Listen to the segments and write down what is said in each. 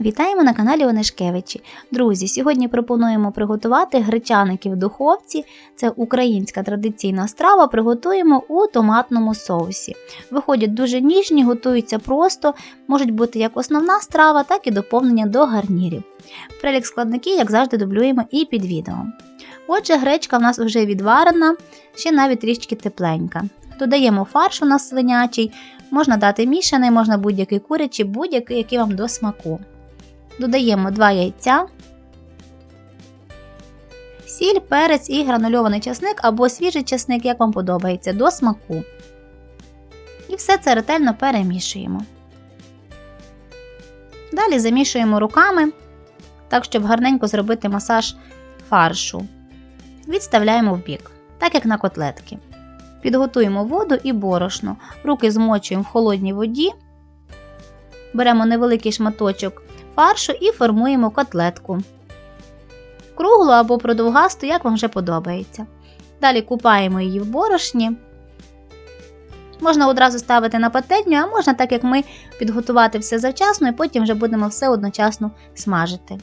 Вітаємо на каналі Онешкевичі. Друзі, сьогодні пропонуємо приготувати гречаники в духовці. Це українська традиційна страва. Приготуємо у томатному соусі. Виходять дуже ніжні, готуються просто, можуть бути як основна страва, так і доповнення до гарнірів. Перелік складників, як завжди, дублюємо і під відео. Отже, гречка в нас вже відварена, ще навіть трішки тепленька. Додаємо фарш у нас свинячий, можна дати мішаний, можна будь-який курячий, будь-який, який вам до смаку. Додаємо 2 яйця, сіль, перець і гранульований часник або свіжий часник, як вам подобається, до смаку. І все це ретельно перемішуємо. Далі замішуємо руками, так, щоб гарненько зробити масаж фаршу. Відставляємо в бік, так як на котлетки. Підготуємо воду і борошно. Руки змочуємо в холодній воді. Беремо невеликий шматочок фаршу і формуємо котлетку. Круглу або продовгасту, як вам вже подобається. Далі купаємо її в борошні. Можна одразу ставити на пательню, а можна, так як ми, підготувати все завчасно і потім вже будемо все одночасно смажити.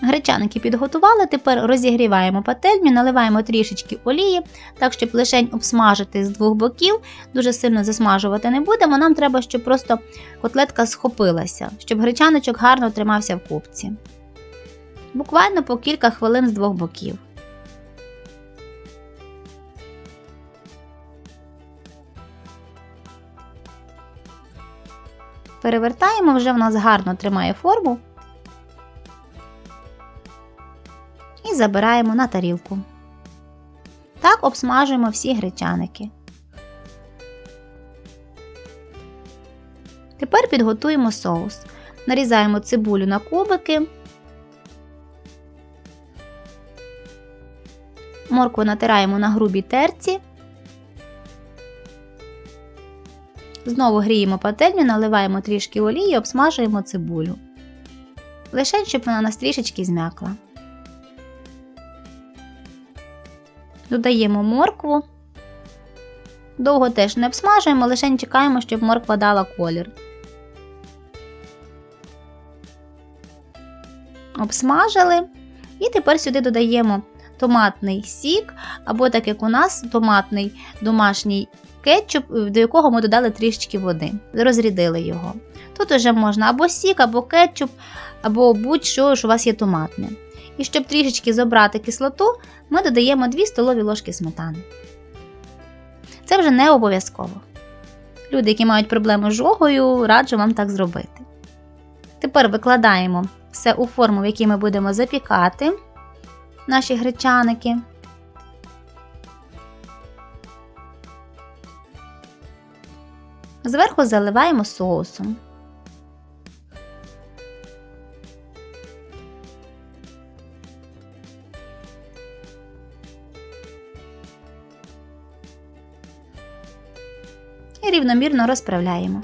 Гречаники підготували, тепер розігріваємо пательню, наливаємо трішечки олії, так, щоб лишень обсмажити з двох боків, дуже сильно засмажувати не будемо. Нам треба, щоб просто котлетка схопилася, щоб гречаночок гарно тримався в купці. Буквально по кілька хвилин з двох боків. Перевертаємо, вже в нас гарно тримає форму. Забираємо на тарілку. Так обсмажуємо всі гречаники. Тепер підготуємо соус. Нарізаємо цибулю на кубики. Моркву натираємо на грубій терці. Знову гріємо пательню, наливаємо трішки олії і обсмажуємо цибулю. Лише щоб вона нас трішечки зм'якла. Додаємо моркву. Довго теж не обсмажуємо, лише чекаємо, щоб морква дала колір. Обсмажили. І тепер сюди додаємо томатний сік, або, так як у нас, томатний домашній кетчуп, до якого ми додали трішечки води, розрідили його. Тут вже можна або сік, або кетчуп, або будь-що, що у вас є томатне. І щоб трішечки забрати кислоту, ми додаємо 2 столові ложки сметани. Це вже не обов'язково. Люди, які мають проблеми з жогою, раджу вам так зробити. Тепер викладаємо все у форму, в якій ми будемо запікати наші гречаники. Зверху заливаємо соусом. І рівномірно розправляємо.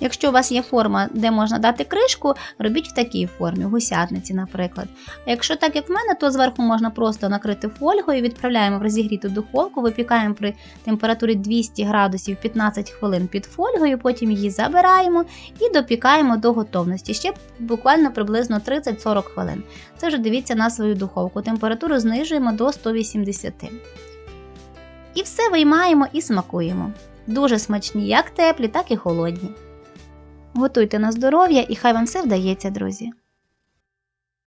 Якщо у вас є форма, де можна дати кришку, робіть в такій формі, гусятниці, наприклад. А якщо так, як в мене, то зверху можна просто накрити фольгою, відправляємо в розігріту духовку, випікаємо при температурі 200 градусів 15 хвилин під фольгою, потім її забираємо і допікаємо до готовності. Ще буквально приблизно 30-40 хвилин. Це вже дивіться на свою духовку. Температуру знижуємо до 180. І все виймаємо і смакуємо. Дуже смачні, як теплі, так і холодні. Готуйте на здоров'я і хай вам все вдається, друзі!